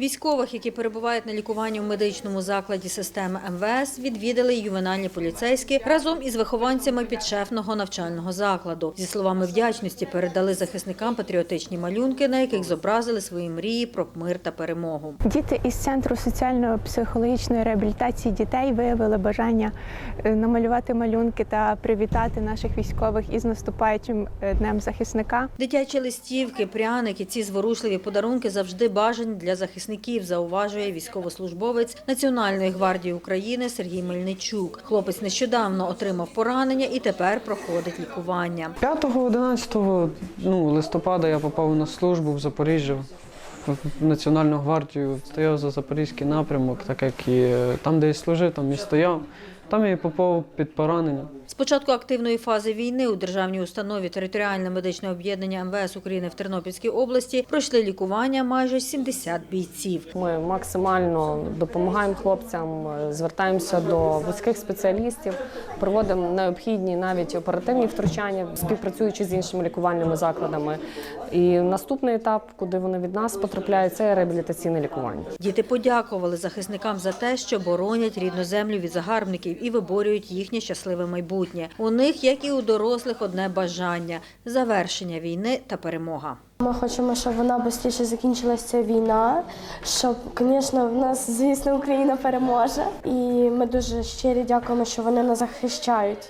Військових, які перебувають на лікуванні в медичному закладі системи МВС, відвідали ювенальні поліцейські разом із вихованцями підшефного навчального закладу. Зі словами вдячності передали захисникам патріотичні малюнки, на яких зобразили свої мрії про мир та перемогу. Діти із центру соціально-психологічної реабілітації дітей виявили бажання е, намалювати малюнки та привітати наших військових із наступаючим е, днем захисника. Дитячі листівки, пряники, ці зворушливі подарунки завжди бажані для захисників, зауважує військовослужбовець Національної гвардії України Сергій Мельничук. Хлопець нещодавно отримав поранення і тепер проходить лікування. 5-11 ну, листопада я попав на службу в Запоріжжя в Національну гвардію. Стояв за запорізький напрямок, так як і е, там, де я служив, там і стояв. Там я попав під поранення. З початку активної фази війни у державній установі територіальне медичне об'єднання МВС України в Тернопільській області пройшли лікування майже 70 бійців. Ми максимально допомагаємо хлопцям, звертаємося до вузьких спеціалістів, проводимо необхідні навіть оперативні втручання, співпрацюючи з іншими лікувальними закладами. І наступний етап, куди вони від нас потрапляють, це реабілітаційне лікування. Діти подякували захисникам за те, що боронять рідну землю від загарбників і виборюють їхнє щасливе майбутнє. У них, як і у дорослих, одне бажання завершення війни та перемога. Ми хочемо, щоб вона швидше закінчилася ця війна, щоб, звісно, в нас, звісно, Україна переможе. І ми дуже щирі дякуємо, що вони нас захищають.